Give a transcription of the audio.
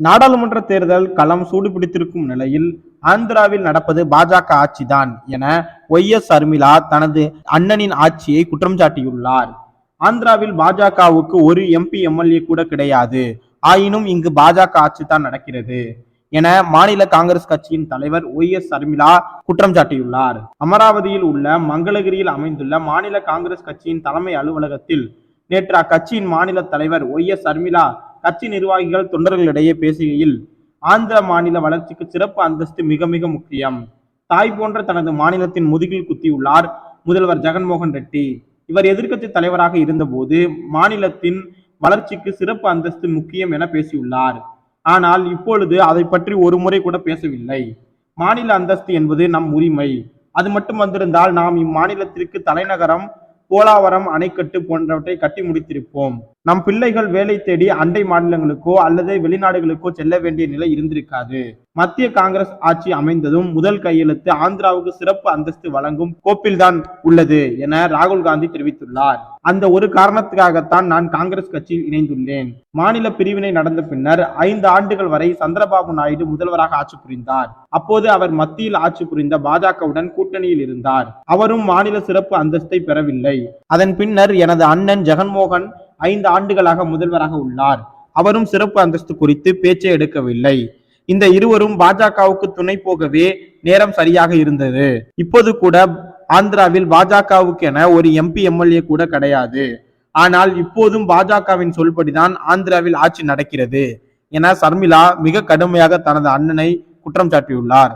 நாடாளுமன்ற தேர்தல் களம் சூடுபிடித்திருக்கும் நிலையில் ஆந்திராவில் நடப்பது பாஜக ஆட்சிதான் என ஒய் எஸ் அர்மிளா தனது அண்ணனின் ஆட்சியை குற்றம் சாட்டியுள்ளார். ஆந்திராவில் பாஜகவுக்கு ஒரு எம்பி எம்எல்ஏ கூட கிடையாது. ஆயினும் இங்கு பாஜக ஆட்சி தான் நடக்கிறது என மாநில காங்கிரஸ் கட்சியின் தலைவர் ஒய் எஸ் சர்மிளா குற்றம் சாட்டியுள்ளார். அமராவதியில் உள்ள மங்களகிரியில் அமைந்துள்ள மாநில காங்கிரஸ் கட்சியின் தலைமை அலுவலகத்தில் நேற்று அக்கட்சியின் மாநில தலைவர் ஒய் எஸ் சர்மிளா கட்சி நிர்வாகிகள் தொண்டர்களிடையே பேசுகையில் ஆந்திர மாநில வளர்ச்சிக்கு சிறப்பு அந்தஸ்து மிக மிக முக்கியம். தாய் போன்ற தனது மாநிலத்தின் முதுகில் குத்தியுள்ளார் முதல்வர் ஜெகன்மோகன் ரெட்டி. இவர் எதிர்க்கட்சி தலைவராக இருந்தபோது மாநிலத்தின் வளர்ச்சிக்கு சிறப்பு அந்தஸ்து முக்கியம் என பேசியுள்ளார். ஆனால் இப்பொழுது அதை பற்றி ஒரு முறை கூட பேசவில்லை. மாநில அந்தஸ்து என்பது நம் உரிமை. அது மட்டும் வந்திருந்தால் நாம் இம்மாநிலத்திற்கு தலைநகரம் போலாவரம் அணைக்கட்டு போன்றவற்றை கட்டி முடித்திருப்போம். நம் பிள்ளைகள் வேலை தேடி அண்டை மாநிலங்களுக்கோ அல்லது வெளிநாடுகளுக்கோ செல்ல வேண்டிய நிலை இருந்திருக்காது. மத்திய காங்கிரஸ் ஆட்சி அமைந்ததும் முதல் கையெழுத்து ஆந்திராவுக்கு சிறப்பு அந்தஸ்து வழங்கும் கோப்பில்தான் உள்ளது என ராகுல் காந்தி தெரிவித்துள்ளார். அந்த ஒரு காரணத்துக்காகத்தான் நான் காங்கிரஸ் கட்சியில் இணைந்துள்ளேன். மாநில பிரிவினை நடந்த பின்னர் ஐந்து ஆண்டுகள் வரை சந்திரபாபு நாயுடு முதல்வராக ஆட்சி புரிந்தார். அப்போது அவர் மத்தியில் ஆட்சி புரிந்த பாஜகவுடன் கூட்டணியில் இருந்தார். அவரும் மாநில சிறப்பு அந்தஸ்தை பெறவில்லை. அதன் பின்னர் எனது அண்ணன் ஜெகன்மோகன் ஐந்து ஆண்டுகளாக முதல்வராக உள்ளார். அவரும் சிறப்பு அந்தஸ்து குறித்து பேச்சை எடுக்கவில்லை. இந்த இருவரும் பாஜகவுக்கு துணை போகவே நேரம் சரியாக இருந்தது. இப்போது கூட ஆந்திராவில் பாஜகவுக்கு என ஒரு எம்பி எம்எல்ஏ கூட கிடையாது. ஆனால் இப்போதும் பாஜகவின் சொல்படிதான் ஆந்திராவில் ஆட்சி நடக்கிறது என சர்மிளா மிக கடுமையாக தனது அண்ணனை குற்றம் சாட்டியுள்ளார்.